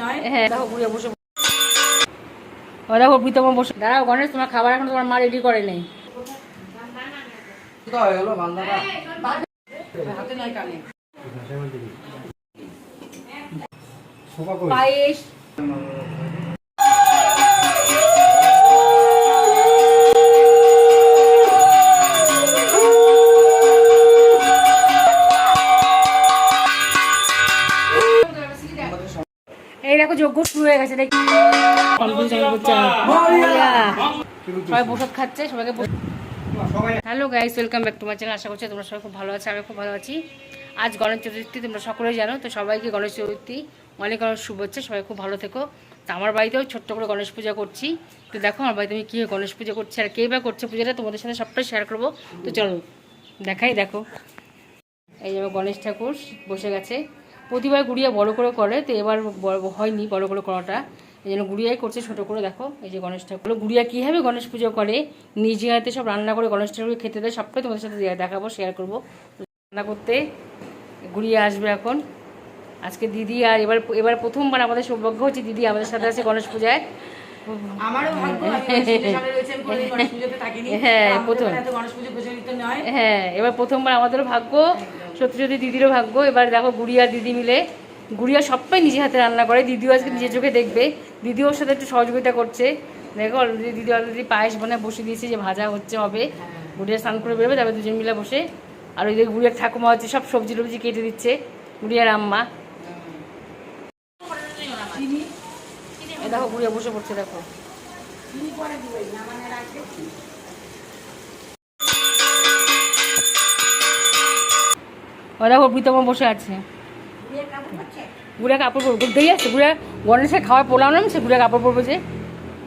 নয় হ্যাঁ। দেখো ঘুরে বসে। ও দেখো প্রীতম বসে। দাঁড়াও গণেশ তোমার খাবার এখন তোমার মা রেডি করে নেই। হাতে নয় কানে। পায়েস। সবাই প্রসাদ খাচ্ছে, সবাইকে হ্যালো গাইস ওয়েলকাম ব্যাক আশা করছি তোমরা সবাই খুব ভালো আছে আমি খুব ভালো আছি। আজ গণেশ চতুর্থী, তোমরা সকলেই জানো, তো সবাইকে গণেশ চতুর্থী, অনেক অনেক শুভেচ্ছা, সবাই খুব ভালো থেকো। তো আমার বাড়িতেও ছোট্ট করে গণেশ পূজা করছি। তো দেখো, আমার বাড়িতে আমি কীভাবে গণেশ পূজা করছি আর কে বা করছে পূজাটা তোমাদের সাথে সবটাই শেয়ার করব। তো চলো, দেখাই, দেখো। এই যে গণেশ ঠাকুর বসে গেছে। প্রতিবার গুড়িয়া বড় করে করে তো এবার হয়নি বড় করে করাটা। এই জন্য গুড়িয়াই করছে ছোট করে দেখো এই যে গণেশ ঠাকুর। গুড়িয়া কীভাবে গণেশ পুজো করে? নিজে হাতে সব রান্না করে গণেশ ঠাকুরকে খেতে দেয় সবটাই তোমাদের সাথে দেখাবো শেয়ার করব। রান্না করতে গুড়িয়া আসবে এখন। আজকে দিদি আর এবার এবার প্রথমবার আমাদের সৌভাগ্য হচ্ছে দিদি আমাদের সাথে আছে গণেশ পূজায়। আমারও ভাগ্য। হ্যাঁ, প্রথম। হ্যাঁ এবার প্রথমবার আমাদেরও ভাগ্য। সত্যি সত্যি দিদিরও ভাগ্য। এবার দেখো গুড়িয়া দিদি মিলে। গুড়িয়া সবটাই নিজে হাতে রান্না করে। দিদিও আজকে নিজের চোখে দেখবে। দিদিও ওর সাথে একটু সহযোগিতা করছে। দেখো অলরেডি দিদি অলরেডি পায়েস বানায় বসে দিয়েছে যে ভাজা হচ্ছে হবে। গুড়িয়া স্নান করে বেরোবে তারপরে দুজন মিলে বসে। আর ওই যে গুড়িয়ার ঠাকুমা হচ্ছে সব সবজি টবজি কেটে দিচ্ছে গুড়িয়ার আম্মা। দেখো গুড়িয়া বসে পড়ছে দেখো। ও দেখো প্রীতম বসে আছে। গুড়া কাপড় পরবো। দিয়ে আসছে গুড়া গণেশের খাওয়ার পোলাও নাম সে গুড়া কাপড় পরবো যে।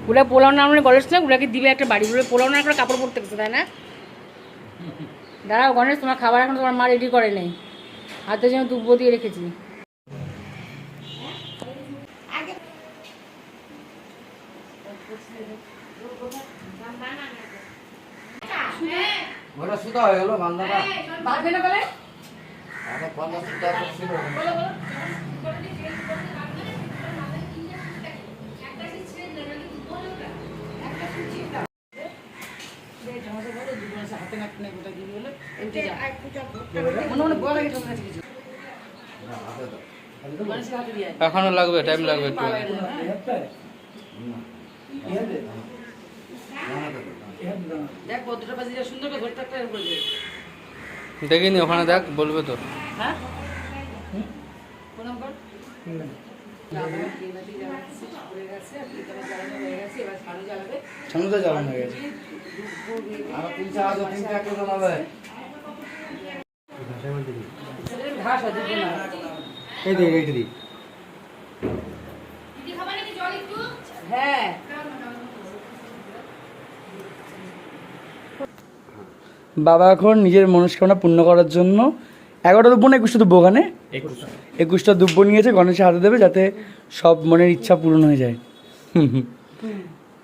গুড়া পোলাও নাম গণেশ না? গুড়াকে দিবে একটা বাড়ি। গুলো পোলাও না করে কাপড় পরতে গেছে তাই না? দাঁড়াও গণেশ তোমার খাবার এখন তোমার মা রেডি করে নেই। হাতে যেন দুব্বো দিয়ে রেখেছি। সুতা হয়ে গেল বান্দাটা বাঁধবে না বলে? এখন। মনে মনে লাগবে টাইম লাগবে একটু? দেখ পদ্মটা বাজিয়ে সুন্দর করে হবে বলে। দেখিনি ওখানে দেখ বলবে তো। হ্যাঁ? প্রণাম কর। জ্বালানো, কেনাটি জ্বালাচ্ছে, ঠাকুরের কাছে, আর প্রীতমের জ্বালানো হয়ে গেছে, এবার ঝাড়ু জ্বালাবে। সামনে জ্বালানো হয়ে গেছে আর তিন চার হাজার তিন চার কিলো জ্বালাবে সেটা ঘাস হয়, দুটো না। এই দিক এই দিক হ্যাঁ বাবা এখন নিজের মনস্কামনা পূর্ণ করার জন্য এগারোটা দুব্বো না একুশটা দুব্বো ওখানে? একুশটা। দুব্বো নিয়েছে গণেশের হাতে দেবে যাতে সব মনের ইচ্ছা পূরণ হয়ে যায়।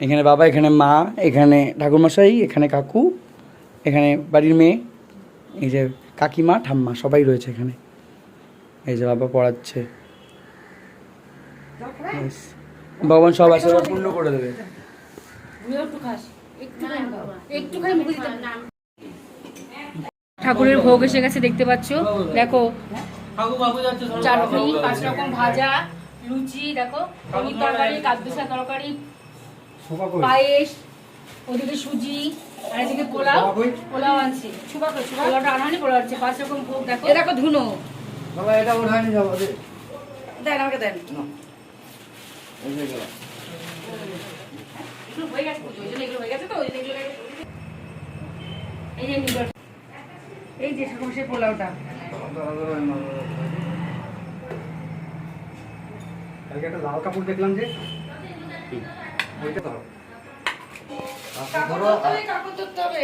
এখানে বাবা এখানে মা এখানে ঠাকুরমশাই এখানে কাকু এখানে বাড়ির মেয়ে এই যে কাকিমা ঠাম্মা সবাই রয়েছে এখানে। এই যে বাবা পড়াচ্ছে। ভগবান সব আশীর্বাদ পূর্ণ করে দেবে। একটু ঠাকুরের ভোগ এসে গেছে দেখতে পাচ্ছ। দেখো চাটনি পাঁচ রকম ভাজা লুচি দেখো পনির তরকারি কাদ্দুসা তরকারি পায়েস ওদিকে সুজি আর এদিকে পোলাও পোলাও আনছে পোলাওটা আনা পোলাও আছে পাঁচ রকম ভোগ দেখো। এ দেখো ধুনো। বাবা এটা ওঠায়নি যাব দেন আমাকে দেন এই যে গেল। এগুলো হয়ে গেছে পুজো, ওই জন্য এগুলো হয়ে গেছে তো ওই জন্য এগুলো এই যে নিগর এই যে সেরকম সেই পোলাওটা। কালকে একটা লাল কাপড় দেখলাম যে। ওইটা ধরো। কাপড় ধরো ধরতে হবে কাপড় ধরতে হবে।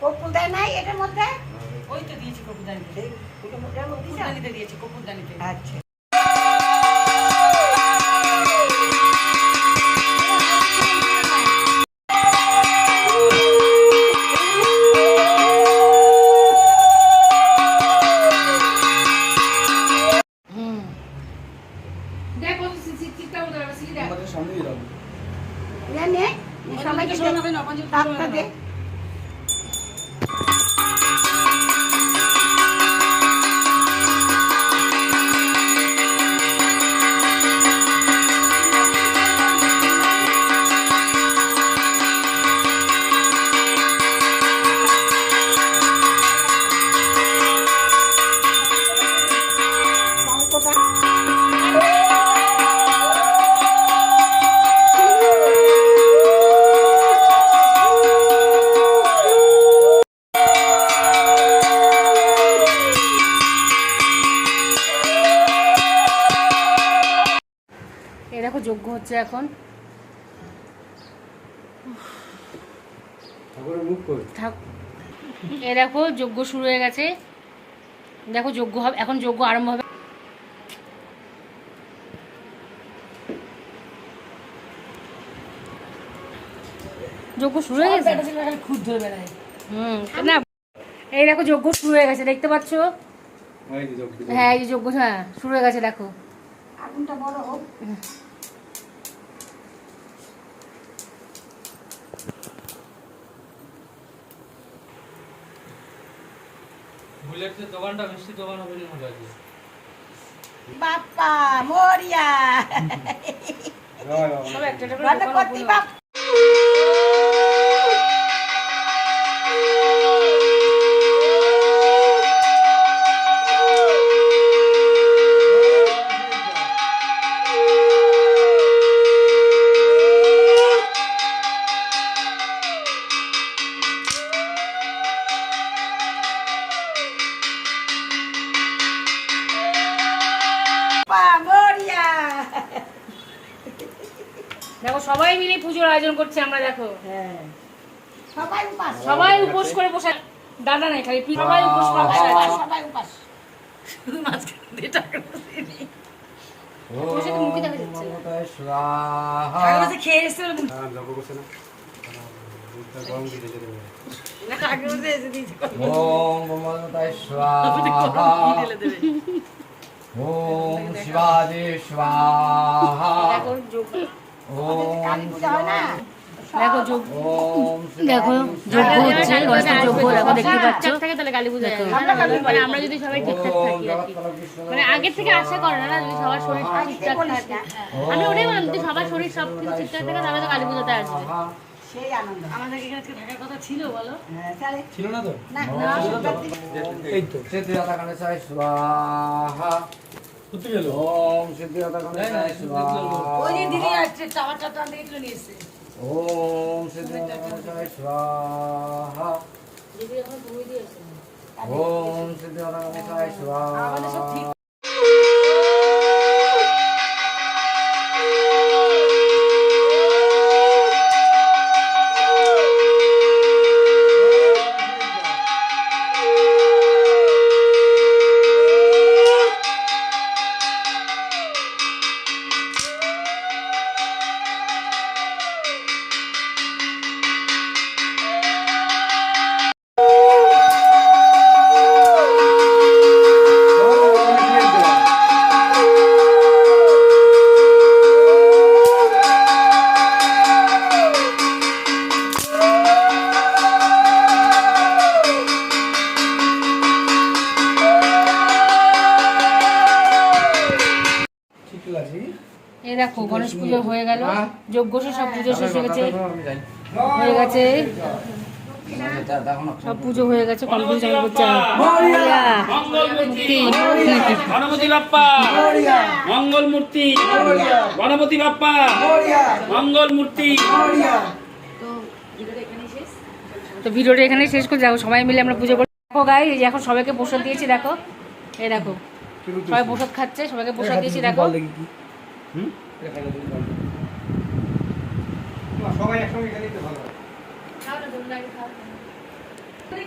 কর্পূর দেয় নাই এটার মধ্যে? ওই তো দিয়েছি মধ্যে দিছে? কপুরদানিতে দিয়েছি কপুরদানিতে। আচ্ছা। হচ্ছে এখন। এই দেখো যজ্ঞ শুরু হয়ে গেছে। দেখো যজ্ঞ হবে এখন যজ্ঞ আরম্ভ হবে। যজ্ঞ শুরু হয়ে গেছে? খুব ধরে বেড়ায়। হুম না। এই দেখো যজ্ঞ শুরু হয়ে গেছে দেখতে পাচ্ছ। হ্যাঁ এই যে যজ্ঞ। হ্যাঁ শুরু হয়ে গেছে দেখো। আগুনটা বড় হোক। বুলেটের দোকানটা মিষ্টি দোকান হবে না আজকে বাপ্পা মরিয়া। সব একটা একটা করে দোকান হ্যাঁ। সবাই উপাস। সবাই উপোস করে বসে দাদা নাই খালি সবাই উপোস করে বসে সবাই। উপাস, শুধু মাঝখানে দিয়ে টাকা বসে তো মুখে যাচ্ছে খেয়ে এসছে হ্যাঁ, ওম স্বাহা। ওম কালী পূজা হয় না? দেখো যোগ দেখো হচ্ছে দেখো দেখতে পাচ্ছ। থেকে তাহলে কালী পূজা মানে আমরা যদি সবাই ঠিকঠাক থাকি আর কি। মানে আগের থেকে আশা করে না যদি সবার শরীর ঠিকঠাক থাকে। আমি ওটাই বললাম যদি সবার শরীর সব কিছু ঠিকঠাক থাকে তাহলে তো কালী পুজোতে আসবে। সেই আনন্দ। আমাদের এখানে থাকার কথা ছিল বলো। হ্যাঁ ছিল না তো? এই তো। স্বাহা। ওই যে দিদি স্বাহা আসছে টাওয়ার চারটা থেকে তুলে নিয়ে এসছে। ওম সিদ্ধিদাতা গণেশায় স্বাহা ওম সিদ্ধিদাতা গণেশায় আমাদের স্বাহা দেখো গণেশ পুজো হয়ে গেল। যজ্ঞ সব পুজো শেষ হয়ে গেছে। হয়ে গেছে। সব পুজো হয়ে গেছে কমপ্লিট করছে। গণপতি বাপ্পা! মঙ্গল মূর্তি গণপতি বাপ্পা! মঙ্গল মূর্তি তো ভিডিওটা এখানে শেষ। করে দেখো সবাই মিলে আমরা পুজো করি দেখো গাই এই যে এখন সবাইকে প্রসাদ দিয়েছি দেখো। এই দেখো। সবাই প্রসাদ খাচ্ছে সবাইকে প্রসাদ দিয়েছি দেখো। দেখি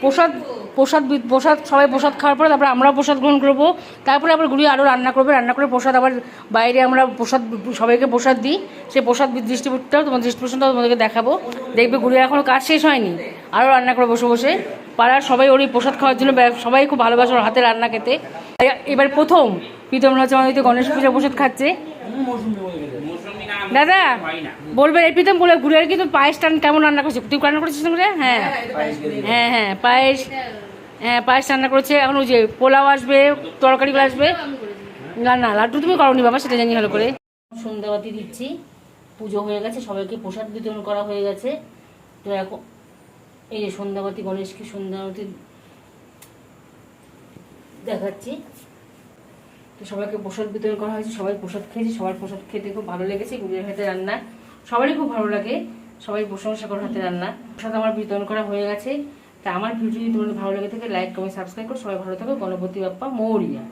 প্রসাদ প্রসাদ প্রসাদ, সবাই প্রসাদ খাওয়ার পরে তারপরে আমরাও প্রসাদ গ্রহণ করব। তারপরে আবার গুড়ি আরও রান্না করবে। রান্না করে প্রসাদ আবার বাইরে আমরা প্রসাদ, সবাইকে প্রসাদ দিই। সেই প্রসাদ ডিস্ট্রিবিউটটাও তোমার ডিস্ট্রিবিউশনটাও তোমাদেরকে দেখাবো। দেখবে গুড়ি এখনও কাজ শেষ হয়নি। আরও রান্না করে বসে বসে। পাড়ার সবাই ওর প্রসাদ খাওয়ার জন্য সবাই খুব ভালোবাসে ওর হাতে রান্না খেতে। এবার প্রথম, প্রীতম হচ্ছে আমাদের গণেশ পূজা প্রসাদ খাচ্ছে। দাদা হয় না। বলবেন এই প্রীতম বলে ঘুরে কিন্তু পায়েস টান কেমন রান্না করছে? তুই রান্না করেছিস না ঘুরে হ্যাঁ। হ্যাঁ হ্যাঁ পায়েস। হ্যাঁ। পায়েস রান্না করেছে। এখন ওই যে পোলাও আসবে তরকারিগুলো আসবে। না না লাড্ডু তুমি করনি বাবা সেটা জানি ভালো করে। সন্ধ্যাবাতি দিচ্ছি পুজো হয়ে গেছে সবাইকে প্রসাদ বিতরণ করা হয়ে গেছে। তো এখন এই যে সন্ধ্যাবাতি গণেশকে সন্ধ্যাবাতি দেখাচ্ছি। তো সবাইকে প্রসাদ বিতরণ করা হয়েছে, সবাই প্রসাদ খেয়েছে, সবার প্রসাদ খেতে খুব ভালো লেগেছে গুড়ির হাতে রান্না। সবারই খুব ভালো লাগে, সবাই প্রশংসা করার হাতে রান্না। প্রসাদ আমার বিতরণ করা হয়ে গেছে। তা আমার ভিডিও যদি তোমাদের ভালো লেগে থাকে লাইক কমেন্ট সাবস্ক্রাইব করো সবাই ভালো থাকো। গণপতি বাপ্পা মৌরিয়া।